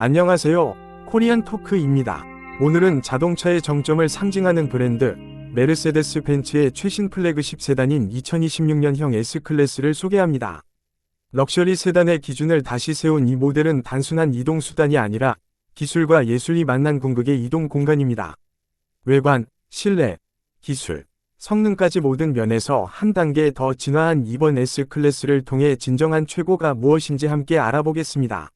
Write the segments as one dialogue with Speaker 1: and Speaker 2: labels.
Speaker 1: 안녕하세요. 코리안 토크입니다. 오늘은 자동차의 정점을 상징하는 브랜드 메르세데스 벤츠의 최신 플래그십 세단인 2026년형 S클래스를 소개합니다. 럭셔리 세단의 기준을 다시 세운 이 모델은 단순한 이동 수단이 아니라 기술과 예술이 만난 궁극의 이동 공간입니다. 외관, 실내, 기술, 성능까지 모든 면에서 한 단계 더 진화한 이번 S클래스를 통해 진정한 최고가 무엇인지 함께 알아보겠습니다.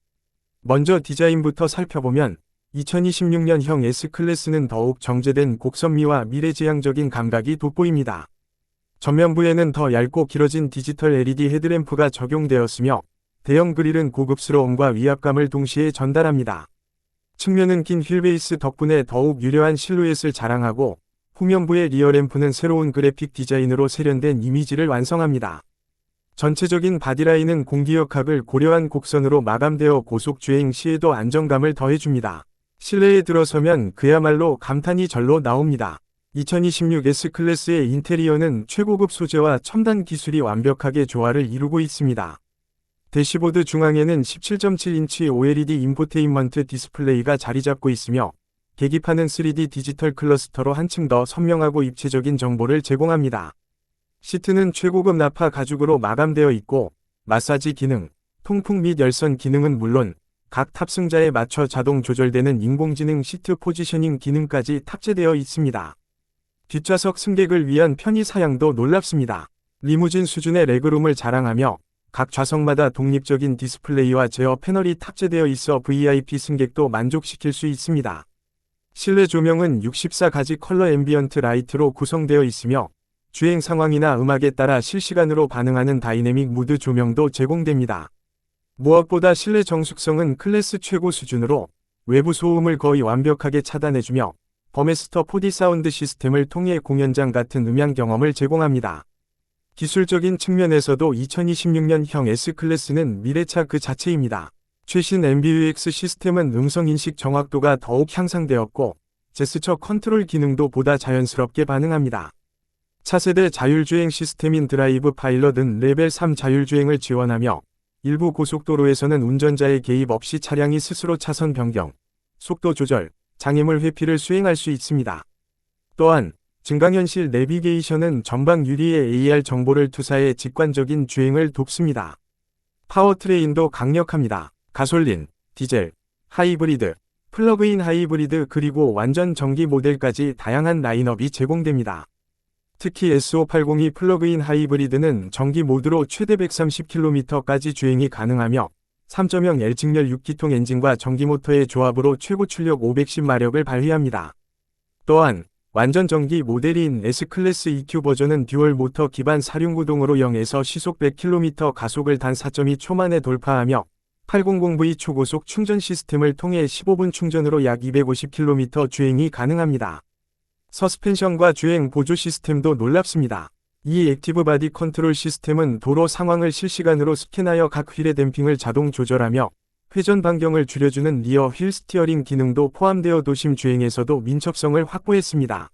Speaker 1: 먼저 디자인부터 살펴보면 2026년형 S클래스는 더욱 정제된 곡선미와 미래지향적인 감각이 돋보입니다. 전면부에는 더 얇고 길어진 디지털 LED 헤드램프가 적용되었으며 대형 그릴은 고급스러움과 위압감을 동시에 전달합니다. 측면은 긴 휠베이스 덕분에 더욱 유려한 실루엣을 자랑하고 후면부의 리어램프는 새로운 그래픽 디자인으로 세련된 이미지를 완성합니다. 전체적인 바디라인은 공기역학을 고려한 곡선으로 마감되어 고속주행 시에도 안정감을 더해줍니다. 실내에 들어서면 그야말로 감탄이 절로 나옵니다. 2026 S클래스의 인테리어는 최고급 소재와 첨단 기술이 완벽하게 조화를 이루고 있습니다. 대시보드 중앙에는 17.7인치 OLED 인포테인먼트 디스플레이가 자리 잡고 있으며 계기판은 3D 디지털 클러스터로 한층 더 선명하고 입체적인 정보를 제공합니다. 시트는 최고급 나파 가죽으로 마감되어 있고 마사지 기능, 통풍 및 열선 기능은 물론 각 탑승자에 맞춰 자동 조절되는 인공지능 시트 포지셔닝 기능까지 탑재되어 있습니다. 뒷좌석 승객을 위한 편의 사양도 놀랍습니다. 리무진 수준의 레그룸을 자랑하며 각 좌석마다 독립적인 디스플레이와 제어 패널이 탑재되어 있어 VIP 승객도 만족시킬 수 있습니다. 실내 조명은 64가지 컬러 앰비언트 라이트로 구성되어 있으며 주행 상황이나 음악에 따라 실시간으로 반응하는 다이내믹 무드 조명도 제공됩니다. 무엇보다 실내 정숙성은 클래스 최고 수준으로 외부 소음을 거의 완벽하게 차단해주며 버메스터 4D 사운드 시스템을 통해 공연장 같은 음향 경험을 제공합니다. 기술적인 측면에서도 2026년형 S클래스는 미래차 그 자체입니다. 최신 MBUX 시스템은 음성 인식 정확도가 더욱 향상되었고 제스처 컨트롤 기능도 보다 자연스럽게 반응합니다. 차세대 자율주행 시스템인 드라이브 파일럿은 레벨 3 자율주행을 지원하며 일부 고속도로에서는 운전자의 개입 없이 차량이 스스로 차선 변경, 속도 조절, 장애물 회피를 수행할 수 있습니다. 또한 증강현실 내비게이션은 전방 유리에 AR 정보를 투사해 직관적인 주행을 돕습니다. 파워트레인도 강력합니다. 가솔린, 디젤, 하이브리드, 플러그인 하이브리드 그리고 완전 전기 모델까지 다양한 라인업이 제공됩니다. 특히 S580이 플러그인 하이브리드는 전기 모드로 최대 130km까지 주행이 가능하며 3.0L 직렬 6기통 엔진과 전기 모터의 조합으로 최고 출력 510마력을 발휘합니다. 또한 완전 전기 모델인 S클래스 EQ 버전은 듀얼 모터 기반 사륜구동으로 0에서 시속 100km 가속을 단 4.2초 만에 돌파하며 800V 초고속 충전 시스템을 통해 15분 충전으로 약 250km 주행이 가능합니다. 서스펜션과 주행 보조 시스템도 놀랍습니다. 이 액티브 바디 컨트롤 시스템은 도로 상황을 실시간으로 스캔하여 각 휠의 댐핑을 자동 조절하며 회전 반경을 줄여주는 리어 휠 스티어링 기능도 포함되어 도심 주행에서도 민첩성을 확보했습니다.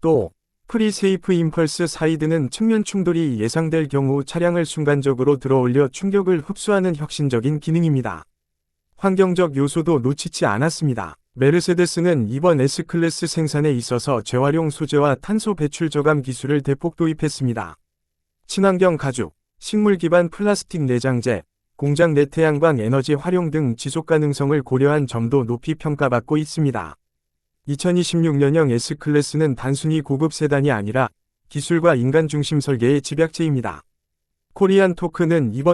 Speaker 1: 또 프리세이프 임펄스 사이드는 측면 충돌이 예상될 경우 차량을 순간적으로 들어올려 충격을 흡수하는 혁신적인 기능입니다. 환경적 요소도 놓치지 않았습니다. 메르세데스는 이번 S클래스 생산에 있어서 재활용 소재와 탄소 배출 저감 기술을 대폭 도입했습니다. 친환경 가죽, 식물 기반 플라스틱 내장재, 공장 내 태양광 에너지 활용 등 지속 가능성을 고려한 점도 높이 평가받고 있습니다. 2026년형 S클래스는 단순히 고급 세단이 아니라 기술과 인간 중심 설계의 집약체입니다. 코리안 토크는 이번